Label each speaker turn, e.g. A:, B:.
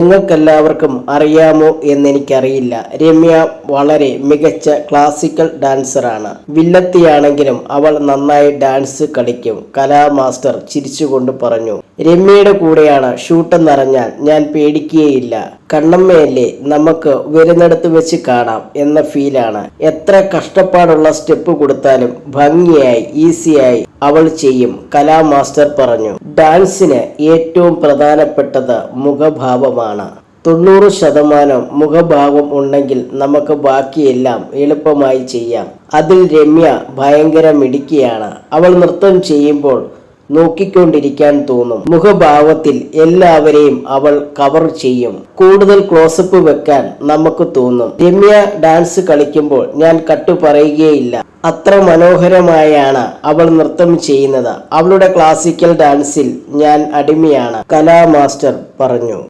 A: നിങ്ങൾക്കെല്ലാവർക്കും അറിയാമോ എന്നെനിക്കറിയില്ല. രമ്യ വളരെ മികച്ച ക്ലാസിക്കൽ ഡാൻസറാണ് വില്ലത്തിയാണെങ്കിലും അവൾ നന്നായി ഡാൻസ് കളിക്കും. കലാമാസ്റ്റർ ചിരിച്ചുകൊണ്ട് പറഞ്ഞു. രമ്യയുടെ കൂടെയാണ് ഷൂട്ടെന്നറിഞ്ഞാൽ ഞാൻ പേടിക്കുകയില്ല. കണ്ണമ്മയല്ലേ നമുക്ക് വരുന്നിടത്ത് വെച്ച് കാണാം എന്ന ഫീലാണ് എത്ര കഷ്ടപ്പാടുള്ള സ്റ്റെപ്പ് കൊടുത്താലും ഭംഗിയായി ഈസിയായി അവൾ ചെയ്യും കലാ മാസ്റ്റർ പറഞ്ഞു ഡാൻസിന് ഏറ്റവും പ്രധാനപ്പെട്ടത് മുഖഭാവമാണ്. തൊണ്ണൂറ് ശതമാനം മുഖഭാവം ഉണ്ടെങ്കിൽ നമുക്ക് ബാക്കിയെല്ലാം എളുപ്പമായി ചെയ്യാം. അതിൽ രമ്യ ഭയങ്കര മിടുക്കിയാണ്. അവൾ നൃത്തം ചെയ്യുമ്പോൾ നോക്കിക്കൊണ്ടിരിക്കാൻ തോന്നും. മുഖഭാവത്തിൽ എല്ലാവരെയും അവൾ കവർ ചെയ്യും. കൂടുതൽ ക്ലോസപ്പ് വെക്കാൻ നമുക്ക് തോന്നും. രമ്യ ഡാൻസ് കളിക്കുമ്പോൾ ഞാൻ കട്ടു പറയുകയില്ല. അത്ര മനോഹരമായാണ് അവൾ നൃത്തം ചെയ്യുന്നത്. അവളുടെ ക്ലാസിക്കൽ ഡാൻസിൽ ഞാൻ അടിമയാണ് കലാമാസ്റ്റർ പറഞ്ഞു.